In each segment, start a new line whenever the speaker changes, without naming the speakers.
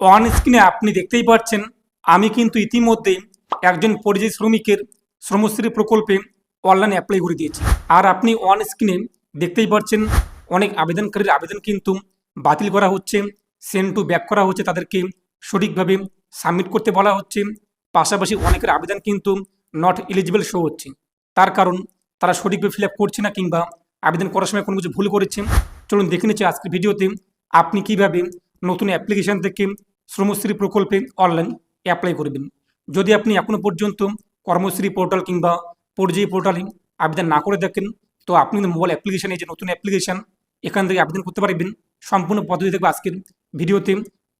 On স্ক্রিনে আপনি দেখতেই পাচ্ছেন, আমি কিন্তু ইতিমধ্যেই একজন পরিযায়ী শ্রমিকের শ্রমশ্রী প্রকল্পে অনলাইনে অ্যাপ্লাই করে দিয়েছি। আর আপনি অন স্ক্রিনে দেখতেই পাচ্ছেন, অনেক আবেদনকারীর আবেদন কিন্তু বাতিল করা হচ্ছে সেন্ড টু ব্যাক করা হচ্ছে, তাদেরকে সঠিকভাবে সাবমিট করতে বলা হচ্ছে, পাশাপাশি অনেকের আবেদন কিন্তু নট এলিজিবল শো হচ্ছে। তার কারণ, তারা সঠিকভাবে ফিল আপ করছে না কিংবা আবেদন করার সময় কোনো কিছু ভুল করেছে। চলুন দেখে নিচ্ছি আজকের ভিডিওতে আপনি কীভাবে নতুন অ্যাপ্লিকেশন থেকে শ্রমশ্রী প্রকল্পে অনলাইন অ্যাপ্লাই করবেন। যদি আপনি এখনও পর্যন্ত কর্মশ্রী পোর্টাল কিংবা পরিযায়ী পোর্টালে আবেদন না করে থাকেন, তো আপনি মোবাইল অ্যাপ্লিকেশন এই যে নতুন অ্যাপ্লিকেশন এখান থেকে আবেদন করতে পারবেন। সম্পূর্ণ পদ্ধতি দেখব আজকের ভিডিওতে।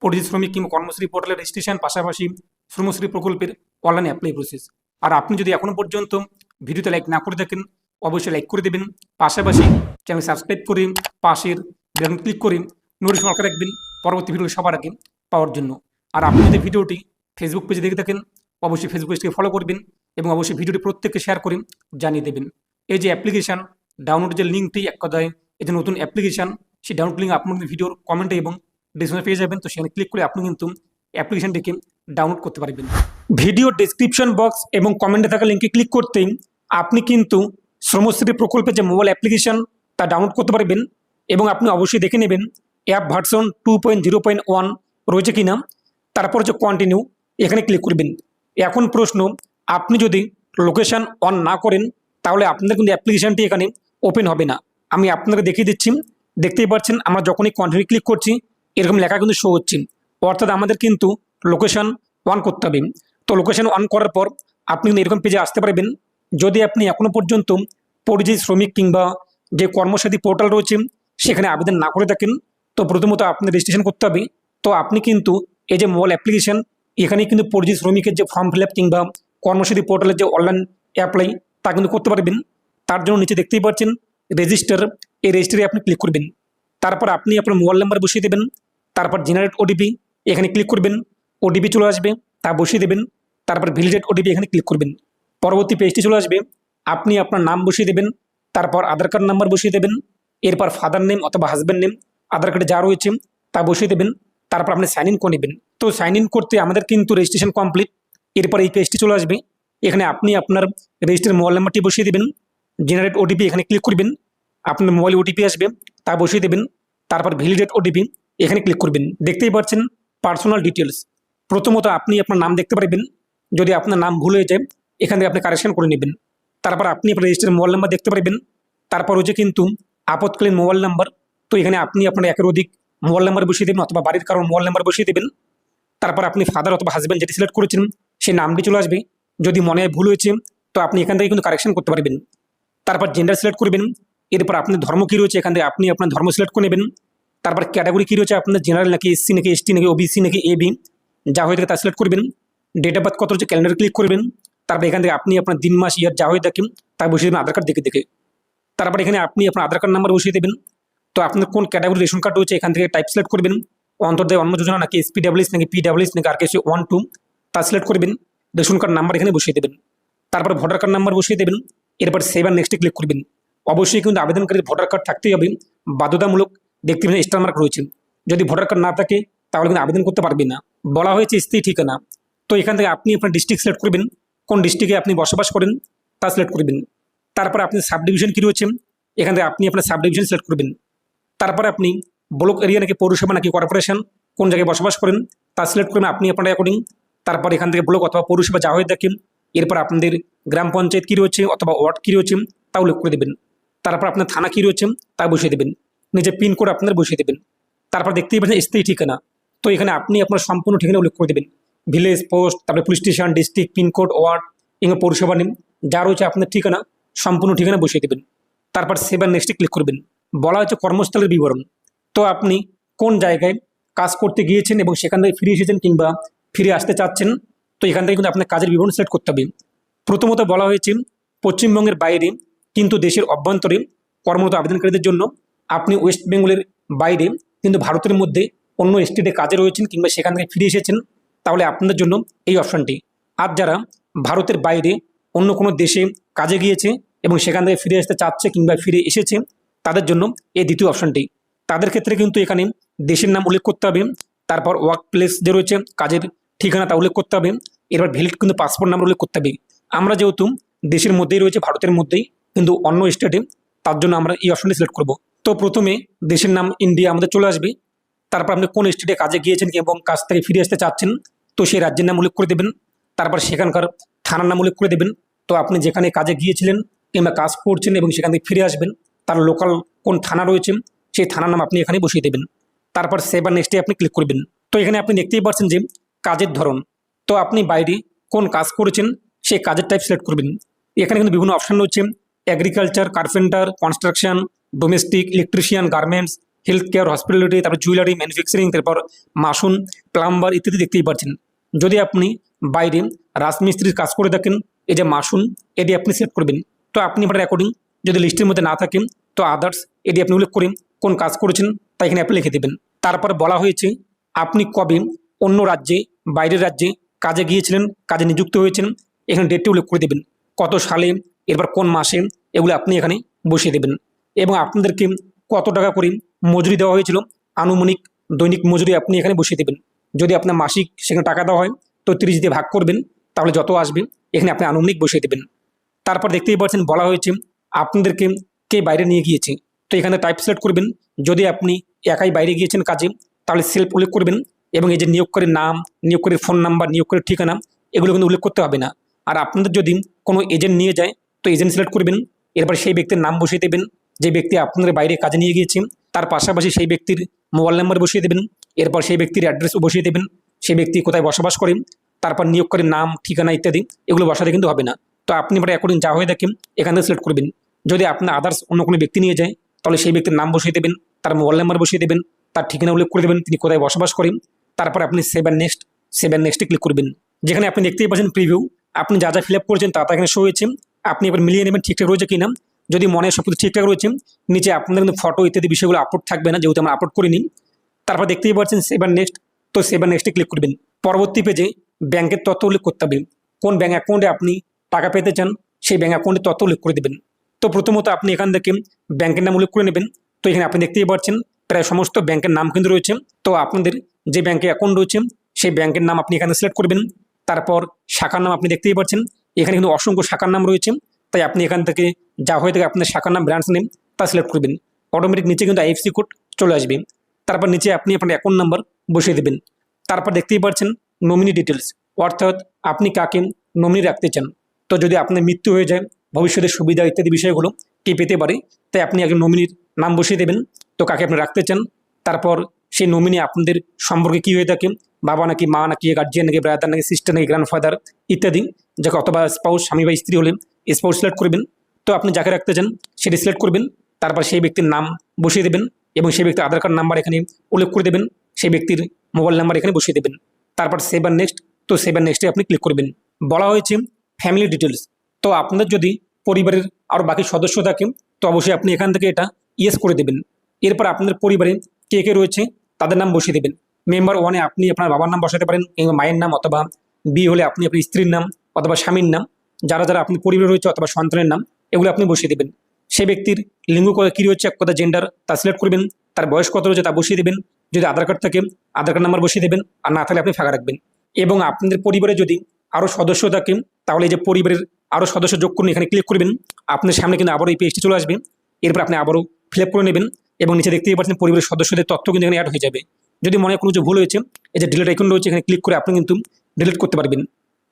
পরিযায়ী শ্রমিক কিংবা কর্মশ্রী পোর্টালের রেজিস্ট্রেশন পাশাপাশি শ্রমশ্রী প্রকল্পের অনলাইন অ্যাপ্লাই প্রসেস আর আপনি যদি এখনও পর্যন্ত ভিডিওতে লাইক না করে থাকেন, অবশ্যই লাইক করে দেবেন। পাশাপাশি চ্যানেল সাবস্ক্রাইব করে পাশের বেলন ক্লিক করে নোটিফিকেশন রাখবেন। পরবর্তী ভিডিও সবার আগে। পাওয়ার জন্য। আর আপনি যদি ভিডিওটি ফেসবুক পেজে দেখে থাকেন, অবশ্যই ফেসবুক পেজটিকে ফলো করবেন এবং অবশ্যই ভিডিওটি প্রত্যেককে শেয়ার করে জানিয়ে দেবেন। এই যে অ্যাপ্লিকেশান ডাউনলোড যে লিঙ্কটি এক কথায়, এই যে নতুন অ্যাপ্লিকেশান সেই ডাউনলোড লিঙ্ক আপনাদের ভিডিওর কমেন্টে এবং ডিসক্রিপশনে পেয়ে যাবেন। তো সেখানে ক্লিক করে আপনি কিন্তু অ্যাপ্লিকেশানটিকে ডাউনলোড করতে পারবেন। ভিডিও ডেসক্রিপশন বক্স এবং কমেন্টে থাকা লিঙ্কে ক্লিক করতেই আপনি কিন্তু শ্রমশ্রী প্রকল্পের যে মোবাইল অ্যাপ্লিকেশন তা ডাউনলোড করতে পারবেন এবং আপনি অবশ্যই দেখে নেবেন। App version two point zero point one রয়েছে কিনা তারপর হচ্ছে কন্টিনিউ এখানে ক্লিক করবেন। এখন প্রশ্ন, আপনি যদি লোকেশান অন না করেন, তাহলে আপনাদের কিন্তু অ্যাপ্লিকেশানটি এখানে ওপেন হবে না। আমি আপনাকে দেখিয়ে দিচ্ছি। দেখতেই পাচ্ছেন, আমরা যখনই কন্টিনিউ ক্লিক করছি, এরকম লেখা কিন্তু শো হচ্ছে। অর্থাৎ আমাদের কিন্তু লোকেশান অন করতে হবে। তো লোকেশান অন করার পর, আপনি কিন্তু এরকম পেজে আসতে পারবেন। যদি আপনি এখনও পর্যন্ত পরিযায়ী শ্রমিক কিংবা যে কর্মসাথী পোর্টাল রয়েছে, সেখানে আবেদন না করে থাকেন, তো প্রথমত আপনি রেজিস্ট্রেশন করতে হবে। তো আপনি কিন্তু এই যে মোবাইল অ্যাপ্লিকেশন এখানে কিন্তু পরিযায়ী শ্রমিকের যে ফর্ম ফিল আপ কিংবা কর্মসূচি পোর্টালের যে অনলাইন অ্যাপ্লাই তা কিন্তু করতে পারবেন। তার জন্য নিচে দেখতেই পাচ্ছেন রেজিস্টার এই রেজিস্টারে আপনি ক্লিক করবেন। তারপর আপনি আপনার মোবাইল নাম্বার বসিয়ে দেবেন। তারপর জেনারেট ওটিপি এখানে ক্লিক করবেন। ওটিপি চলে আসবে, তা বসিয়ে দেবেন। তারপর ভ্যালিডেট ওটিপি এখানে ক্লিক করবেন। পরবর্তী পেজটি চলে আসবে, আপনি আপনার নাম বসিয়ে দেবেন। তারপর আধার কার্ড নাম্বার বসিয়ে দেবেন। এরপর ফাদার নেম অথবা হাজব্যান্ড নেম আধার কার্ডে যা রয়েছে, তা বসিয়ে দেবেন। তারপর আপনি সাইন ইন করে নেবেন। তো সাইন ইন করতে আমাদের কিন্তু রেজিস্ট্রেশন কমপ্লিট এরপর এই পেজটি চলে আসবে। এখানে আপনি আপনার রেজিস্টার মোবাইল নাম্বারটি বসিয়ে দেবেন। জেনারেট ওটিপি এখানে ক্লিক করবেন। আপনার মোবাইল ওটিপি আসবে, তা বসিয়ে দেবেন। তারপর ভ্যালিডেট ওটিপি এখানে ক্লিক করবেন। দেখতেই পাচ্ছেন পার্সোনাল ডিটেলস প্রথমত আপনি আপনার নাম দেখতে পারবেন। যদি আপনার নাম ভুল হয়ে যায়, এখান থেকে আপনি কারেকশন করে নেবেন। তারপর আপনি আপনার রেজিস্টার মোবাইল নাম্বার দেখতে পারবেন। তারপর হচ্ছে কিন্তু আপতকালীন মোবাইল নাম্বার তো এখানে আপনি আপনার একের অধিক মোবাইল নাম্বার বসিয়ে দেবেন অথবা বাড়ির কারণ মোবাইল নাম্বার বসিয়ে দেবেন। তারপর আপনি ফাদার অথবা হাজব্যান্ড যেটি সিলেক্ট করেছেন, সেই নামটি চলে আসবে। যদি মনে ভুল হয়েছে, তো আপনি এখান থেকে কিন্তু কারেকশন করতে পারবেন। তারপর জেন্ডার সিলেক্ট করবেন। এরপর আপনার ধর্ম কী রয়েছে, এখান থেকে আপনি আপনার ধর্ম সিলেক্ট করে নেবেন। তারপর ক্যাটাগরি কী রয়েছে, আপনার জেনারেল নাকি এসসি নাকি এসটি নাকি ওবিসি নাকি এবি যা হয়ে থাকে তা সিলেক্ট করবেন। ডেট অফ বার্থ কত রয়েছে ক্যালেন্ডার ক্লিক করবেন। তারপর এখান থেকে আপনি আপনার দিন, মাস ইয়ার যা হয়ে থাকেন তা বসিয়ে দেবেন আধার কার্ড দেখে দেখে। তারপর এখানে আপনি আপনার আধার কার্ড নাম্বার বসিয়ে দেবেন। তো আপনার কোন ক্যাটাগরি রেশন কার্ড রয়েছে, এখান থেকে টাইপ সিলেক্ট করবেন। অন্তর্দয় অন্ন যোজনা নাকি এসপিডাব্লিউএস নাকি পিডাব্লিউএস নাকি আর কিছু ওয়ান টু তা সিলেক্ট করবেন। রেশন কার্ড নাম্বার এখানে বসিয়ে দেবেন। তারপর ভোটার কার্ড নাম্বার বসিয়ে দেবেন। এরপর সেভেন নেক্সটে ক্লিক করবেন। অবশ্যই কিন্তু আবেদনকারীর ভোটার কার্ড থাকতেই হবে। বাধ্যতামূলক দেখতে পাবেন স্টার মার্ক রয়েছে। যদি ভোটার কার্ড না থাকে, তাহলে কিন্তু আবেদন করতে পারবেন না। বলা হয়েছে স্থায়ী ঠিকানা। তো এখান থেকে আপনি আপনার ডিস্ট্রিক্ট সিলেক্ট করবেন। কোন ডিস্ট্রিক্টে আপনি বসবাস করেন, তা সিলেক্ট করবেন। তারপর আপনি সাব ডিভিশন কী রয়েছে, এখান থেকে আপনি আপনার সাব ডিভিশন সিলেক্ট করবেন। তারপরে আপনি ব্লক এরিয়া নাকি পৌরসভা নাকি কর্পোরেশন কোন জায়গায় বসবাস করেন, তা সিলেক্ট করবেন আপনি আপনার অ্যাকর্ডিং তারপর এখান থেকে ব্লক অথবা পৌরসভা যা হয়ে থাকেন এরপর আপনাদের গ্রাম পঞ্চায়েত কী রয়েছে অথবা ওয়ার্ড কী রয়েছে, তা উল্লেখ করে দেবেন। তারপর আপনার থানা কী রয়েছে, তা বসিয়ে দেবেন। নিজের পিনকোড আপনার বসিয়ে দেবেন। তারপর দেখতেই পাচ্ছেন স্থায়ী ঠিকানা। তো এখানে আপনি আপনার সম্পূর্ণ ঠিকানা উল্লেখ করে দেবেন। ভিলেজ পোস্ট তারপরে police station district pincode ward এবং পৌরসভা নেম যা রয়েছে আপনার ঠিকানা, সম্পূর্ণ ঠিকানা বসিয়ে দেবেন। তারপর সেভেন নেক্সটে ক্লিক করবেন। বলা হচ্ছে কর্মস্থলের বিবরণ। তো আপনি কোন জায়গায় কাজ করতে গিয়েছেন এবং সেখান থেকে ফিরে এসেছেন কিংবা ফিরে আসতে চাচ্ছেন, তো এখান থেকে কিন্তু আপনার কাজের বিবরণ সিলেক্ট করতে হবে। প্রথমত বলা হয়েছে, পশ্চিমবঙ্গের বাইরে কিন্তু দেশের অভ্যন্তরে কর্মরত আবেদনকারীদের জন্য আপনি ওয়েস্ট বেঙ্গলের বাইরে কিন্তু ভারতের মধ্যে অন্য স্টেটে কাজে রয়েছেন কিংবা সেখান থেকে ফিরে এসেছেন, তাহলে আপনাদের জন্য এই অপশানটি আর যারা ভারতের বাইরে অন্য কোনো দেশে কাজে গিয়েছে এবং সেখান থেকে ফিরে আসতে চাচ্ছে কিংবা ফিরে এসেছে তাদের জন্য এই দ্বিতীয় অপশানটি তাদের ক্ষেত্রে কিন্তু এখানে দেশের নাম উল্লেখ করতে হবে, তারপর ওয়ার্ক প্লেস যে রয়েছে, কাজের ঠিকানা তা উল্লেখ করতে হবে, এরপর ভ্যালিড কিন্তু পাসপোর্ট নাম্বার উল্লেখ করতে হবে। আমরা যেহেতু দেশের মধ্যেই রয়েছে, ভারতের মধ্যেই, কিন্তু অন্য স্টেটে তার জন্য আমরা এই অপশনটি সিলেক্ট করব। তো প্রথমে দেশের নাম ইন্ডিয়া আমাদের চলে আসবে, তারপর আপনি কোন স্টেটে কাজে গিয়েছেন এবং কাজ থেকে ফিরে আসতে চাচ্ছেন, তো সেই রাজ্যের নাম উল্লেখ করে দেবেন, তারপর সেখানকার থানার নাম উল্লেখ করে দেবেন, তো আপনি যেখানে কাজে গিয়েছিলেন কিংবা কাজ করছেন এবং সেখান থেকে ফিরে আসবেন তার লোকাল কোন থানা রয়েছে, সেই থানার নাম আপনি এখানে বসিয়ে দেবেন। তারপর সেবার নেক্সটে আপনি ক্লিক করবেন। তো এখানে আপনি দেখতেই পাচ্ছেন যে কাজের ধরন। তো আপনি বাইরে কোন কাজ করেছেন, সেই কাজের টাইপ সিলেক্ট করবেন। এখানে কিন্তু বিভিন্ন অপশন রয়েছে। Agriculture carpenter construction domestic electrician garments health care hospitality তারপর জুয়েলারি ম্যানুফ্যাকচারিং তারপর মাসুন প্লাম্বার ইত্যাদি দেখতেই পাচ্ছেন যদি আপনি বাইরে রাজমিস্ত্রির কাজ করে থাকেন, এই যে মাসুন এটি আপনি সিলেক্ট করবেন। তো আপনি আপনার অ্যাকর্ডিং যদি লিস্টের মধ্যে না থাকেন তো আদার্স এটি আপনি উল্লেখ করেন কোন কাজ করেছেন, তা এখানে আপনি লিখে দেবেন। তারপর বলা হয়েছে, আপনি কবে অন্য রাজ্যে, বাইরের রাজ্যে কাজে গিয়েছিলেন, কাজে নিযুক্ত হয়েছেন, এখানে ডেটটি উল্লেখ করে দেবেন। কত সালে, এরপর কোন মাসে, এগুলো আপনি এখানে বসিয়ে দেবেন। এবং আপনাদেরকে কত টাকা করে মজুরি দেওয়া হয়েছিল, আনুমানিক দৈনিক মজুরি আপনি এখানে বসিয়ে দেবেন। যদি আপনার মাসিক সেখানে টাকা দেওয়া হয়, তো তিরিশ দিয়ে ভাগ করবেন, তাহলে যত আসবে, এখানে আপনি আনুমানিক বসিয়ে দেবেন। তারপর দেখতেই পাচ্ছেন, বলা হয়েছে, আপনাদেরকে কে বাইরে নিয়ে গিয়েছে? তো এখানে টাইপ সিলেক্ট করবেন। যদি আপনি একাই বাইরে গিয়েছেন কাজে, তাহলে সেলফ উল্লেখ করবেন এবং এই যে নিয়োগকারীর নাম নিয়োগকারীর ফোন নাম্বার নিয়োগকারীর ঠিকানা, এগুলো কিন্তু উল্লেখ করতে হবে না। আর আপনাদের যদি কোনো এজেন্ট নিয়ে যায়, তো এজেন্ট সিলেক্ট করবেন। এরপর সেই ব্যক্তির নাম বসিয়ে দেবেন। যে ব্যক্তি আপনাদের বাইরে কাজে নিয়ে গিয়েছে, তার পাশাপাশি সেই ব্যক্তির মোবাইল নাম্বার বসিয়ে দেবেন। এরপর সেই ব্যক্তির অ্যাড্রেসও বসিয়ে দেবেন। সেই ব্যক্তি কোথায় বসবাস করেন তারপর নিয়োগকারীর নাম, ঠিকানা ইত্যাদি, এগুলো বসাতে কিন্তু হবে না। তো আপনি এবার অ্যাকর্ডিং যা হয়ে থাকেন এখান থেকে সিলেক্ট করবেন। যদি আপনার আদার্স অন্য কোনো ব্যক্তি নিয়ে যায়, তাহলে সেই ব্যক্তির নাম বসিয়ে দেবেন, তার মোবাইল নাম্বার বসিয়ে দেবেন, তার ঠিকানা উল্লেখ করে দেবেন, তিনি কোথায় বসবাস করেন, তারপর আপনি save and next save and নেক্সটে ক্লিক করবেন। যেখানে আপনি দেখতেই পাচ্ছেন প্রিভিউ আপনি যা যা ফিল আপ করেছেন তা এখানে শো হয়েছে, আপনি এবার মিলিয়ে নেবেন ঠিকঠাক রয়েছে কিনা। যদি মনে হয় সব কিছু ঠিকঠাক রয়েছে, নিচে আপনাদের কিন্তু ফটো ইত্যাদি বিষয়গুলো আপলোড থাকবে না, যেহেতু আমরা আপলোড করিনি। তারপর দেখতেই পাচ্ছেন সেভেন নেক্সট তো সেভেন নেক্সটে ক্লিক করবেন। পরবর্তী পেজে ব্যাংকের তথ্য উল্লেখ করতে হবে। কোন ব্যাঙ্ক অ্যাকাউন্টে আপনি টাকা পেতে চান, সেই ব্যাঙ্ক অ্যাকাউন্টের তথ্য উল্লেখ করে দেবেন। তো প্রথমত আপনি এখান থেকে ব্যাংকের নাম উল্লেখ করে নেবেন। তো এখানে আপনি দেখতেই পাচ্ছেন, প্রায় সমস্ত ব্যাংকের নাম কিন্তু রয়েছে। তো আপনাদের যে ব্যাংকে অ্যাকাউন্ট রয়েছে, সেই ব্যাংকের নাম আপনি এখানে সিলেক্ট করবেন। তারপর শাখার নাম আপনি দেখতেই পাচ্ছেন। এখানে কিন্তু অসংখ্য শাখার নাম রয়েছে। তাই আপনি এখান থেকে যা হয়ে থাকে আপনার শাখার নাম ব্রাঞ্চ নেম তা সিলেক্ট করবেন। অটোমেটিক নিচে কিন্তু আইএফসি কোড চলে আসবে। তারপর নিচে আপনি আপনার অ্যাকাউন্ট নাম্বার বসিয়ে দেবেন। তারপর দেখতেই পাচ্ছেন নমিনি ডিটেলস অর্থাৎ আপনি কাকে নমিনি রাখতে চান। তো যদি আপনার মৃত্যু হয়ে যায় ভবিষ্যতের সুবিধা ইত্যাদি বিষয়গুলো কে পেতে পারে? তাই আপনি একজন নমিনির নাম বসিয়ে দেবেন। তো কাকে আপনি রাখতে চান? তারপর সেই নমিনি আপনাদের সম্পর্কে কী হয়ে থাকে? বাবা নাকি মা নাকি গার্জিয়ান নাকি ব্রাদার নাকি সিস্টার নাকি গ্র্যান্ডফাদার ইত্যাদি। যাকে অথবা স্পাউস স্বামী বা স্ত্রী হলে স্পাউস সিলেক্ট করবেন। তো আপনি যাকে রাখতে চান, সেটি সিলেক্ট করবেন। তারপর সেই ব্যক্তির নাম বসিয়ে দেবেন এবং সেই ব্যক্তির আধার কার্ড নাম্বার এখানে উল্লেখ করে দেবেন। সেই ব্যক্তির মোবাইল নাম্বার এখানে বসিয়ে দেবেন। তারপর সেভেন নেক্সট তো সেভেন নেক্সটে আপনি ক্লিক করবেন। বলা হয়েছে ফ্যামিলি ডিটেলস তো আপনাদের যদি পরিবারের আরও বাকি সদস্য থাকে, তো অবশ্যই আপনি এখান থেকে এটা ইয়েস করে দেবেন। এরপর আপনাদের পরিবারে কে কে রয়েছে, তাদের নাম বসিয়ে দেবেন। মেম্বার ওয়ানে আপনি আপনার বাবার নাম বসাতে পারেন, কিংবা মায়ের নাম অথবা বিয়ে হলে আপনি আপনার স্ত্রীর নাম অথবা স্বামীর নাম, যারা যারা আপনি পরিবার রয়েছে অথবা সন্তানের নাম, এগুলো আপনি বসিয়ে দেবেন। সে ব্যক্তির লিঙ্গ কী রয়েছে, এক কথা জেন্ডার তা সিলেক্ট করবেন, তার বয়স কত রয়েছে তা বসিয়ে দেবেন, যদি আধার কার্ড থাকে, আধার কার্ড নাম্বার বসিয়ে দেবেন, আর না থাকলে আপনি ফাঁকা রাখবেন। এবং আপনাদের পরিবারে যদি আরও সদস্য থাকে, তাহলে এই যে পরিবারের আরও সদস্য যোগ করুন, এখানে ক্লিক করবেন। আপনার সামনে কিন্তু আবারও এই পেজটি চলে আসবে। এরপর আপনি আবারও ফিল করে নেবেন এবং নিচে দেখতেই পাচ্ছেন পরিবারের সদস্যদের তথ্য কিন্তু এখানে অ্যাড হয়ে যাবে। যদি মনে কোনো কিছু ভুল হয়েছে, এই যে ডিলিট আইকন রয়েছে, এখানে ক্লিক করে আপনি কিন্তু ডিলিট করতে পারবেন।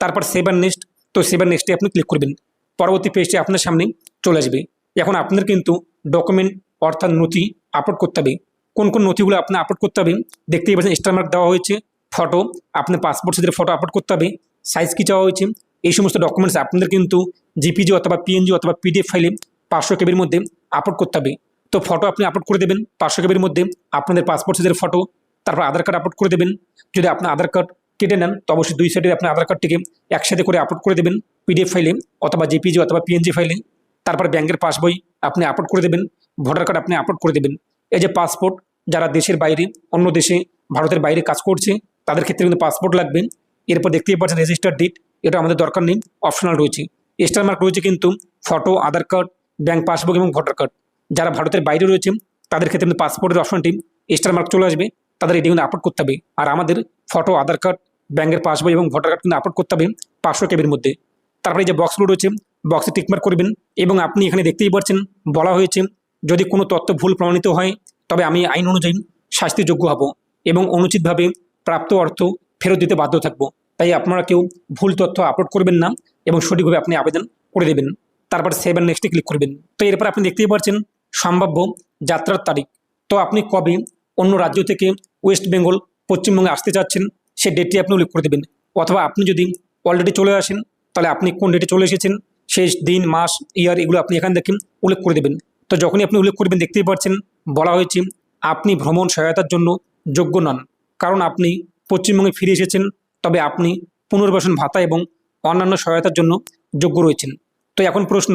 তারপর সেভেন নেক্সট তো সেভেন নেক্সটে আপনি ক্লিক করবেন। পরবর্তী পেজটি আপনার সামনে চলে আসবে। এখন আপনার কিন্তু ডকুমেন্ট অর্থাৎ নথি আপলোড করতে হবে। কোন কোন নথিগুলো আপনি আপলোড করতে হবে, দেখতেই পাচ্ছেন স্টার মার্ক দেওয়া হয়েছে ফটো আপনার পাসপোর্ট সাইজের ফটো আপলোড করতে হবে সাইজ কী চাওয়া হয়েছে এই সমস্ত ডকুমেন্টস আপনাদের কিন্তু জিপিজি অথবা পিএনজি অথবা পিডিএফ ফাইলে পাঁচশো কেবির মধ্যে আপলোড করতে হবে। তো ফটো আপনি আপলোড করে দেবেন পাঁচশো কেবির মধ্যে আপনাদের পাসপোর্ট সাইজের ফটো তারপর আধার কার্ড আপলোড করে দেবেন। যদি আপনার আধার কার্ড কেটে নেন, তো অবশ্যই দুই সাইডে আপনার আধার কার্ডটিকে একসাথে করে আপলোড করে দেবেন পিডিএফ ফাইলে অথবা জিপিজি অথবা পিএনজি ফাইলে তারপর ব্যাংকের পাসবই আপনি আপলোড করে দেবেন ভোটার কার্ড আপনি আপলোড করে দেবেন। এই যে পাসপোর্ট যারা দেশের বাইরে, অন্য দেশে, ভারতের বাইরে কাজ করছে, তাদের ক্ষেত্রে কিন্তু পাসপোর্ট লাগবে। এরপর দেখতেই পাচ্ছেন রেজিস্টার ডেট এটা আমাদের দরকার নেই অপশনাল রয়েছে। স্টার মার্ক রয়েছে কিন্তু photo Aadhaar card bank passbook এবং ভোটার কার্ড যারা ভারতের বাইরে রয়েছে, তাদের ক্ষেত্রে কিন্তু পাসপোর্টের অপশনটি স্টার মার্ক চলে আসবে, তাদের এটি কিন্তু আপলোড করতে হবে। আর আমাদের ফটো আধার কার্ড ব্যাংকের পাসবই এবং ভোটার কার্ড কিন্তু আপলোড করতে হবে পাঁচশো কেবির মধ্যে। তারপরে যে বক্সগুলো রয়েছে বক্সে টিকমার্ক করবেন এবং আপনি এখানে দেখতেই পাচ্ছেন, বলা হয়েছে, যদি কোনো তথ্য ভুল প্রমাণিত হয়, তবে আমি আইন অনুযায়ী শাস্তিযোগ্য হব এবং অনুচিতভাবে প্রাপ্ত অর্থ ফেরত দিতে বাধ্য থাকব। তাই আপনারা কেউ ভুল তথ্য আপলোড করবেন না এবং সঠিকভাবে আপনি আবেদন করে দেবেন। তারপর সেভেন নেক্সটে ক্লিক করবেন। তো এরপর আপনি দেখতেই পাচ্ছেন সম্ভাব্য যাত্রার তারিখ। তো আপনি কবে অন্য রাজ্য থেকে ওয়েস্ট বেঙ্গল পশ্চিমবঙ্গে আসতে চাচ্ছেন, সেই ডেটটি আপনি উল্লেখ করে দেবেন। অথবা আপনি যদি অলরেডি চলে আসেন, তাহলে আপনি কোন ডেটে চলে এসেছেন, শেষ দিন, মাস ইয়ার এগুলো আপনি এখান থেকে উল্লেখ করে দেবেন। তো যখনই আপনি উল্লেখ করবেন, দেখতেই পাচ্ছেন বলা হয়েছে, আপনি ভ্রমণ সহায়তার জন্য যোগ্য নন। কারণ আপনি পশ্চিমবঙ্গে ফিরে এসেছেন তবে আপনি পুনর্বাসন ভাতা এবং অন্যান্য সহায়তার জন্য যোগ্য রয়েছেন। তো এখন প্রশ্ন,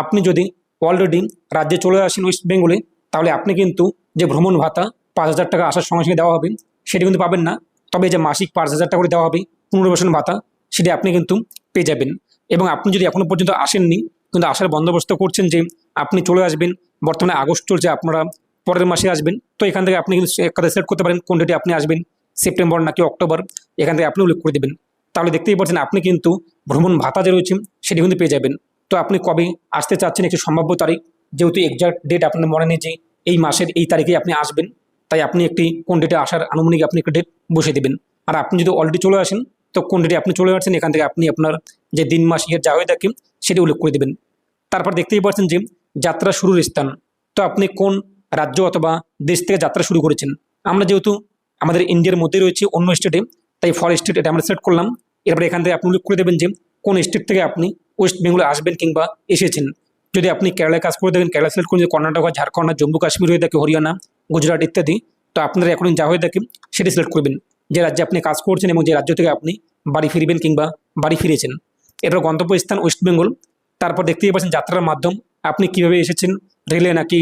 আপনি যদি অলরেডি রাজ্যে চলে আসেন ওয়েস্ট বেঙ্গলে তাহলে আপনি কিন্তু যে ভ্রমণ ভাতা পাঁচ হাজার টাকা আসার সঙ্গে সঙ্গে দেওয়া হবে, সেটি কিন্তু পাবেন না। তবে যে মাসিক পাঁচ হাজার টাকা করে দেওয়া হবে পুনর্বাসন ভাতা, সেটি আপনি কিন্তু পেয়ে যাবেন। এবং আপনি যদি এখনও পর্যন্ত আসেননি, কিন্তু আসার বন্দোবস্ত করছেন যে আপনি চলে আসবেন, বর্তমানে আগস্ট চলছে, আপনারা পরের মাসে আসবেন, তো এখান থেকে আপনি কিন্তু একটা সিলেক্ট করতে পারেন, কোন ডেটে আপনি আসবেন। সেপ্টেম্বর নাকি অক্টোবর, এখান থেকে আপনি উল্লেখ করে দেবেন। তাহলে দেখতেই পাচ্ছেন আপনি কিন্তু ভ্রমণ ভাতা যে রয়েছে, সেটি কিন্তু পেয়ে যাবেন। তো আপনি কবে আসতে চাচ্ছেন একটি সম্ভাব্য তারিখ? যেহেতু এক্সাক্ট ডেট আপনার মনে নেই যে এই মাসের এই তারিখে আপনি আসবেন, তাই আপনি একটি কোন ডেটে আসার আনুমানিক আপনি একটি ডেট বসে দেবেন। আর আপনি যদি অলরেডি চলে আসেন, তো কোন ডেটে আপনি চলে আসছেন, এখান থেকে আপনি আপনার যে দিন, মাস ইয়ার যা হয়ে থাকে, সেটি উল্লেখ করে দেবেন। তারপর দেখতেই পাচ্ছেন যে যাত্রা শুরুর স্থান। তো আপনি কোন রাজ্য অথবা দেশ থেকে যাত্রা শুরু করেছেন? আমরা যেহেতু আমাদের ইন্ডিয়ার মধ্যে রয়েছে অন্য স্টেটে তাই ফর স্টেট এটা আমরা সিলেক্ট করলাম। এরপরে এখান থেকে আপনি উল্লেখ করে দেবেন যে, কোন স্টেট থেকে আপনি ওয়েস্ট বেঙ্গলে আসবেন কিংবা এসেছেন। যদি আপনি কেরালায় কাজ করে দেখেন কেরালা সিলেক্ট করুন যদি কর্ণাটক, ঝাড়খণ্ড, জম্মু, কাশ্মীর হয়ে থাকে, হরিয়ানা, গুজরাট ইত্যাদি, তো আপনার এখন যা হয়ে থাকে, সেটি সিলেক্ট করবেন। যে রাজ্যে আপনি কাজ করছেন এবং যে রাজ্য থেকে আপনি বাড়ি ফিরবেন কিংবা বাড়ি ফিরেছেন। এরপর গন্তব্যস্থান ওয়েস্ট বেঙ্গল তারপর দেখতেই পাচ্ছেন যাত্রার মাধ্যম। আপনি কীভাবে এসেছেন? রেলে নাকি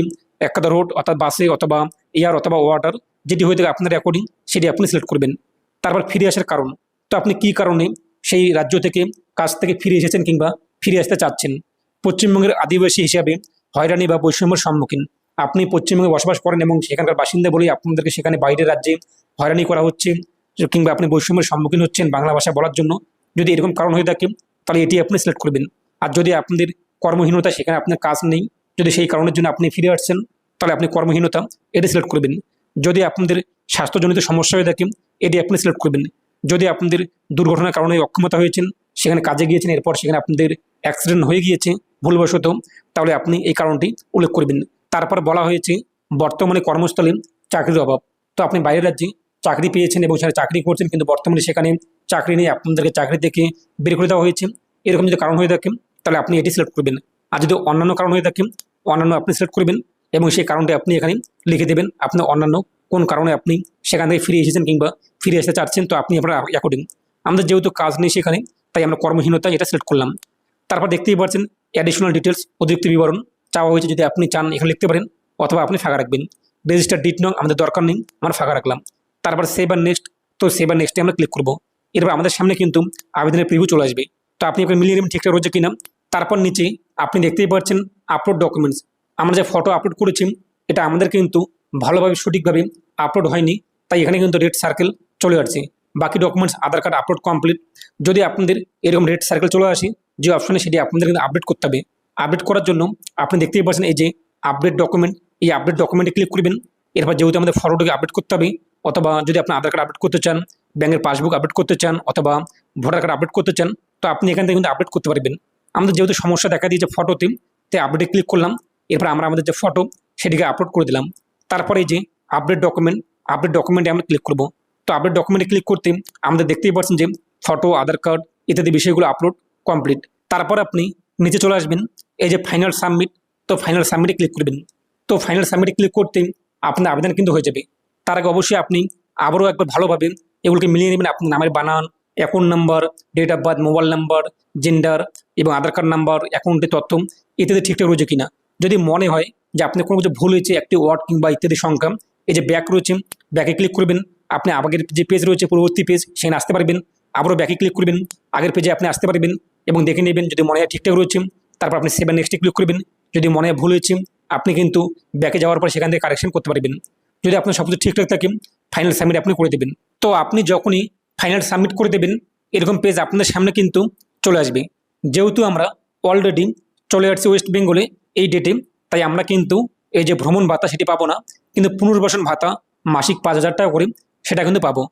একটা রোড অর্থাৎ বাসে অথবা এয়ার অথবা ওয়াটার যেটি হয়ে থাকে আপনার অ্যাকর্ডিং সেটি আপনি সিলেক্ট করবেন। তারপর ফিরে আসার কারণ। তো আপনি কী কারণে সেই রাজ্য থেকে কাজ থেকে ফিরে এসেছেন কিংবা ফিরে আসতে চাচ্ছেন? পশ্চিমবঙ্গের আদিবাসী হিসাবে হয়রানি বা বৈষম্যের সম্মুখীন। আপনি পশ্চিমবঙ্গে বসবাস করেন এবং সেখানকার বাসিন্দা বলেই আপনাদেরকে সেখানে বাইরের রাজ্যে হয়রানি করা হচ্ছে কিংবা আপনি বৈষম্যের সম্মুখীন হচ্ছেন বাংলা ভাষা বলার জন্য। যদি এরকম কারণ হয়ে থাকে, তাহলে এটি আপনি সিলেক্ট করবেন। আর যদি আপনাদের কর্মহীনতা, সেখানে আপনার কাজ নেই, যদি সেই কারণের জন্য আপনি ফিরে আসছেন, তাহলে আপনি কর্মহীনতা, এটি সিলেক্ট করবেন। যদি আপনাদের স্বাস্থ্যজনিত সমস্যা হয়ে থাকে, এটি আপনি সিলেক্ট করবেন। যদি আপনাদের দুর্ঘটনার কারণে অক্ষমতা হয়েছেন, সেখানে কাজে গিয়েছেন, এরপর সেখানে আপনাদের অ্যাক্সিডেন্ট হয়ে গিয়েছে, ভুলবশত, তাহলে আপনি এই কারণটি উল্লেখ করবেন। তারপর বলা হয়েছে, বর্তমানে কর্মস্থলে চাকরির অভাব। তো আপনি বাইরের রাজ্যে চাকরি পেয়েছেন এবং সেখানে চাকরি করছেন, কিন্তু বর্তমানে সেখানে চাকরি নেই আপনাদেরকে চাকরি থেকে বের করে দেওয়া হয়েছে। এরকম যদি কারণ হয়ে থাকে, তাহলে আপনি এটি সিলেক্ট করবেন। আর যদি অন্যান্য কারণ হয়ে থাকে, অন্যান্য আপনি সিলেক্ট করবেন। এবং সেই কারণটি আপনি এখানে লিখে দেবেন। আপনার অন্যান্য কোন কারণে আপনি সেখান থেকে ফিরে এসেছেন কিংবা ফিরে আসতে চাচ্ছেন, তো আপনি আপনার অ্যাকর্ডিং আমাদের যেহেতু কাজ নেই সেখানে, তাই আমরা কর্মহীনতা এটা সিলেক্ট করলাম। তারপর দেখতেই পাচ্ছেন অ্যাডিশনাল ডিটেলস অতিরিক্ত বিবরণ চাওয়া হয়েছে। যদি আপনি চান এখানে লিখতে পারেন অথবা আপনি ফাঁকা রাখবেন। রেজিস্টার ডিট নং আমাদের দরকার নেই, আমরা ফাঁকা রাখলাম। তারপর সেভ আর নেক্সট তো সেভ আর নেক্সটে আমরা ক্লিক করব। এরপর আমাদের সামনে কিন্তু আবেদনের প্রিভিউ চলে আসবে। তো আপনি আপনার মিলিয়ে নেবেন ঠিকঠাক রয়েছে কিনা। তারপর নিচে আপনি দেখতেই পাচ্ছেন আপলোড ডকুমেন্টস আমরা যে ফটো আপলোড করেছি, এটা আমাদের কিন্তু ভালোভাবে সঠিকভাবে আপলোড হয়নি, তাই এখানে কিন্তু রেড সার্কেল চলে আসছে। বাকি documents Aadhaar card upload complete যদি আপনাদের এরকম রেড সার্কেল চলে আসে, যে অপশনে সেটি আপনাদের কিন্তু আপডেট করতে হবে। আপডেট করার জন্য আপনি দেখতেই পাচ্ছেন এই যে আপডেট ডকুমেন্ট এই আপডেট ডকুমেন্টে ক্লিক করবেন। এরপর যেহেতু আমাদের ফটোটাকে আপডেট করতে হবে, অথবা যদি আপনি আধার কার্ড আপডেট করতে চান ব্যাঙ্কের পাসবুক আপডেট করতে চান, অথবা ভোটার কার্ড আপডেট করতে চান, তো আপনি এখান থেকে কিন্তু আপডেট করতে পারবেন। আমাদের যেহেতু সমস্যা দেখা দিয়েছে ফটোতে তাই আপডেটে ক্লিক করলাম। এরপর আমরা আমাদের যে ফটো সেটিকে আপলোড করে দিলাম। তারপরে যে আপডেট ডকুমেন্ট আপডেট ডকুমেন্টে আমরা ক্লিক করব। তো আপডেট ডকুমেন্টে ক্লিক করতে আমাদের দেখতেই পাচ্ছেন যে ফটো আধার কার্ড ইত্যাদি বিষয়গুলো আপলোড কমপ্লিট তারপর আপনি নিচে চলে আসবেন, এই যে ফাইনাল সাবমিট তো ফাইনাল সাবমিটে ক্লিক করবেন। তো ফাইনাল সাবমিটে ক্লিক করতে আপনার আবেদন কিন্তু হয়ে যাবে। তার আগে অবশ্যই আপনি আবারও একবার ভালোভাবে এগুলোকে মিলিয়ে নেবেন। আপনার নামের বানান account number date of birth mobile number gender এবং আধার কার্ড নাম্বার অ্যাকাউন্টের তথ্য ইত্যাদি ঠিকঠাক রয়েছে কিনা। যদি মনে হয় যে আপনি কোনো কিছু ভুল হয়েছে, একটি ওয়ার্ড কিংবা ইত্যাদি সংখ্যা, এই যে ব্যাক রয়েছে ব্যাকে ক্লিক করবেন। আপনি আগের যে পেজ রয়েছে, পরবর্তী পেজ সেখানে আসতে পারবেন। আবারও ব্যাকে ক্লিক করবেন। আগের পেজে আপনি আসতে পারবেন এবং দেখে নেবেন যদি মনে হয় ঠিকঠাক রয়েছে, তারপর আপনি সেভেন নেক্সটে ক্লিক করবেন। যদি মনে হয় ভুল হয়েছে, আপনি কিন্তু ব্যাকে যাওয়ার পর সেখান থেকে কারেকশন করতে পারবেন। যদি আপনার সব কিছু ঠিকঠাক থাকে ফাইনাল সাবমিট আপনি করে দেবেন। তো আপনি যখনই ফাইনাল সাবমিট করে দেবেন, এরকম পেজ আপনাদের সামনে কিন্তু চলে আসবে। যেহেতু আমরা অলরেডি চলে আসছি ওয়েস্ট বেঙ্গলে এই ডেটে তাই আমরা কিন্তু এই যে ভ্রমণ ভাতা সেটি পাবো না, কিন্তু পুনর্বাসন ভাতা, মাসিক পাঁচ হাজার টাকা করে সেটা কিন্তু পাবো।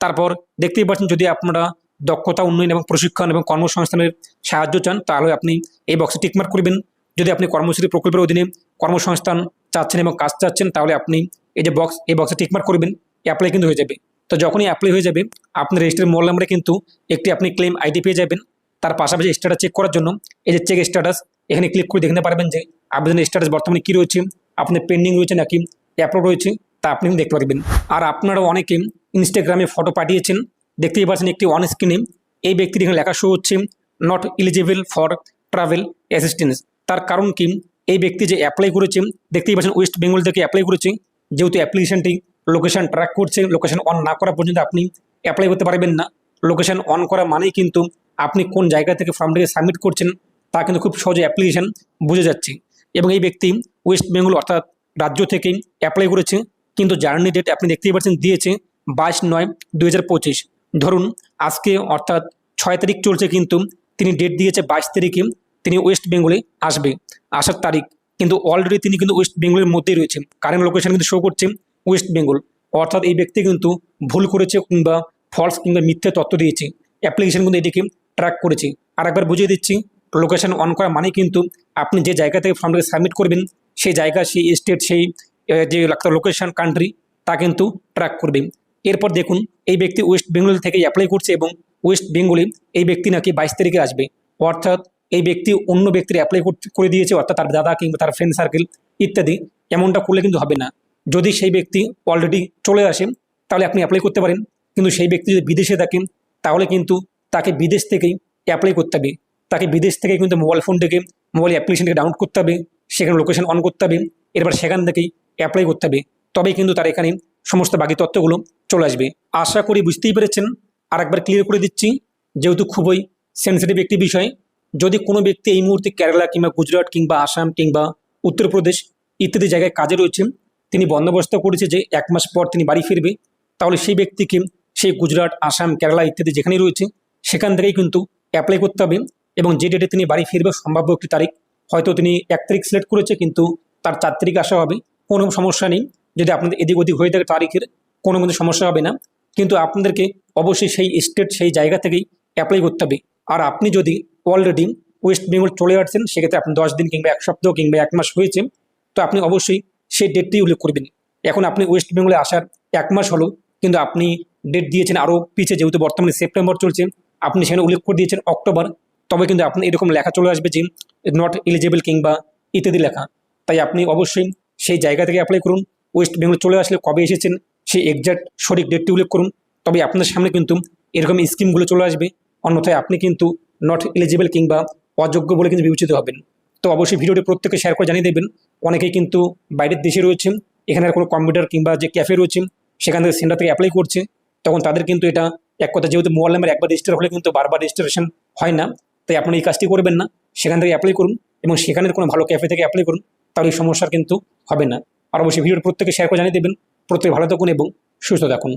তারপর দেখতেই পাচ্ছেন যদি আপনারা দক্ষতা, উন্নয়ন এবং প্রশিক্ষণ এবং কর্মসংস্থানের সাহায্য চান, তাহলে আপনি এই বক্সে টিকমার্ক করবেন। যদি আপনি কর্মশ্রী প্রকল্পের অধীনে কর্মসংস্থান চাচ্ছেন এবং কাজ চাচ্ছেন, তাহলে আপনি এই যে বক্স এই বক্সে টিকমার্ক করবেন অ্যাপ্লাই কিন্তু হয়ে যাবে। তো যখনই অ্যাপ্লাই হয়ে যাবে, আপনার রেজিস্টার মোবাইল নাম্বারে কিন্তু একটি আপনি ক্লেম আইডি পেয়ে যাবেন। তার পাশাপাশি স্ট্যাটাস চেক করার জন্য এই যে চেক স্ট্যাটাস এখানে ক্লিক করে দেখতে পারবেন যে আবেদনের স্ট্যাটাস বর্তমানে কী রয়েছে, আপনার পেন্ডিং রয়েছে নাকি অ্যাপ্লোড রয়েছে, তা আপনি দেখতে পারবেন। আর আপনারা অনেকে ইনস্টাগ্রামে ফটো পাঠিয়েছেন, দেখতেই পাচ্ছেন একটি অন স্ক্রিনে এই ব্যক্তির এখানে লেখা শো হচ্ছে not eligible for travel assistance তার কারণ কি? এই ব্যক্তি যে অ্যাপ্লাই করেছে, দেখতেই পাচ্ছেন ওয়েস্ট বেঙ্গল থেকে অ্যাপ্লাই করেছে, যেহেতু অ্যাপ্লিকেশনটি লোকেশন ট্র্যাক করছে লোকেশন অন না করা পর্যন্ত আপনি অ্যাপ্লাই করতে পারবেন না। লোকেশন অন করা মানেই কিন্তু আপনি কোন জায়গা থেকে ফর্মটিকে সাবমিট করছেন, তা কিন্তু খুব সহজে অ্যাপ্লিকেশন বুঝে যাচ্ছে। এবং এই ব্যক্তি ওয়েস্ট বেঙ্গল অর্থাৎ রাজ্য থেকেই অ্যাপ্লাই করেছে, কিন্তু জার্নি ডেট আপনি দেখতেই পাচ্ছেন দিয়েছে বাইশ নয় দু হাজার পঁচিশ। ধরুন, আজকে অর্থাৎ ছয় তারিখ চলছে কিন্তু তিনি ডেট দিয়েছে বাইশ তারিখে তিনি ওয়েস্ট বেঙ্গলে আসবে, আসার তারিখ। কিন্তু অলরেডি তিনি কিন্তু ওয়েস্ট বেঙ্গলের মধ্যেই রয়েছে। কারেন্ট লোকেশন কিন্তু শো করছে ওয়েস্ট বেঙ্গল অর্থাৎ এই ব্যক্তি কিন্তু ভুল করেছে কিংবা ফলস কিংবা মিথ্যে তথ্য দিয়েছে। অ্যাপ্লিকেশন কিন্তু এটিকে ট্র্যাক করেছি। আর একবার বুঝিয়ে দিচ্ছি লোকেশন অন করা মানে কিন্তু আপনি যে জায়গা থেকে ফর্মটাকে সাবমিট করবেন, সেই জায়গা, সেই স্টেট সেই যে লোকেশন কান্ট্রি তা কিন্তু ট্র্যাক করবে এরপর দেখুন, এই ব্যক্তি ওয়েস্ট বেঙ্গল থেকে অ্যাপ্লাই করছে এবং ওয়েস্ট বেঙ্গলে এই ব্যক্তি নাকি বাইশ তারিখে আসবে। অর্থাৎ এই ব্যক্তি অন্য ব্যক্তির অ্যাপ্লাই করে দিয়েছে, অর্থাৎ তার দাদা কিংবা তার ফ্রেন্ড সার্কেল ইত্যাদি। এমনটা করলে কিন্তু হবে না। যদি সেই ব্যক্তি অলরেডি চলে আসে, তাহলে আপনি অ্যাপ্লাই করতে পারেন। কিন্তু সেই ব্যক্তি যদি বিদেশে থাকেন, তাহলে কিন্তু তাকে বিদেশ থেকেই অ্যাপ্লাই করতে হবে। তাকে বিদেশ থেকে কিন্তু মোবাইল ফোন থেকে মোবাইল অ্যাপ্লিকেশনকে ডাউনলোড করতে হবে। সেখানে লোকেশন অন করতে হবে। এরপর সেখান থেকেই অ্যাপ্লাই করতে হবে। তবেই কিন্তু তার এখানে সমস্ত বাকি তথ্যগুলো চলে আসবে। আশা করি বুঝতেই পেরেছেন। আর একবার ক্লিয়ার করে দিচ্ছি, যেহেতু খুবই সেন্সিটিভ একটি বিষয়, যদি কোনো ব্যক্তি এই মুহূর্তে কেরালা কিংবা গুজরাট কিংবা আসাম কিংবা উত্তরপ্রদেশ ইত্যাদি জায়গায় কাজে রয়েছে তিনি বন্দোবস্ত করেছে যে এক মাস পর তিনি বাড়ি ফিরবে, তাহলে সেই ব্যক্তিকে সেই গুজরাট, আসাম, কেরালা ইত্যাদি যেখানেই রয়েছে সেখান থেকেই কিন্তু অ্যাপ্লাই করতে হবে এবং যে ডেটে তিনি বাড়ি ফিরবে সম্ভাব্য একটি তারিখ, হয়তো তিনি এক তারিখ সিলেক্ট করেছে কিন্তু তার চার তারিখ আসা হবে। কোনো সমস্যা নেই। যদি আপনাদের এদিক ওদিক হয়ে থাকে তারিখের, কোনো কিন্তু সমস্যা হবে না। কিন্তু আপনাদেরকে অবশ্যই সেই স্টেট সেই জায়গা থেকেই অ্যাপ্লাই করতে হবে। আর আপনি যদি অলরেডি ওয়েস্ট বেঙ্গল চলে আসছেন, সেক্ষেত্রে আপনি দশ দিন কিংবা এক সপ্তাহ কিংবা এক মাস হয়েছে, তো আপনি অবশ্যই সেই ডেটটি উল্লেখ করবেন। এখন আপনি ওয়েস্ট বেঙ্গলে আসার এক মাস হলো, কিন্তু আপনি ডেট দিয়েছেন আরও পিছিয়ে যেহেতু বর্তমানে সেপ্টেম্বর চলছে আপনি সেখানে উল্লেখ করে দিয়েছেন অক্টোবর, তবে কিন্তু আপনি এরকম লেখা চলে আসবে যে নট এলিজেবল কিংবা ইত্যাদি লেখা। তাই আপনি অবশ্যই সেই জায়গা থেকে অ্যাপ্লাই করুন। ওয়েস্ট বেঙ্গল চলে আসলে কবে এসেছেন, সেই এক্সাক্ট সঠিক ডেটটি উল্লেখ করুন। তবে আপনার সামনে কিন্তু এরকম স্কিমগুলো চলে আসবে। অন্যথায় আপনি কিন্তু নট এলিজিবল কিংবা অযোগ্য বলে কিন্তু বিবেচিত হবেন। তো অবশ্যই ভিডিওটি প্রত্যেকে শেয়ার করে জানিয়ে দেবেন। অনেকেই কিন্তু বাইরের দেশে রয়েছেন এখানে কোনো কম্পিউটার কিংবা যে ক্যাফে রয়েছে, সেখান থেকে সেন্টার থেকে অ্যাপ্লাই করছে। তখন তাদের কিন্তু এটা এক কথা যেহেতু মোবাইল নাম্বার একবার রেজিস্টার হলে কিন্তু বারবার রেজিস্ট্রেশন হয় না, তাই আপনি এই কাজটি করবেন না। সেখান থেকে অ্যাপ্লাই করুন এবং সেখানের কোনো ভালো ক্যাফে থেকে অ্যাপ্লাই করুন, তাহলে এই সমস্যার কিন্তু হবে না। আর অবশ্যই ভিডিওর প্রত্যেকে শেয়ার করে জানিয়ে দেবেন। প্রত্যেকে ভালো থাকুন এবং সুস্থ থাকুন।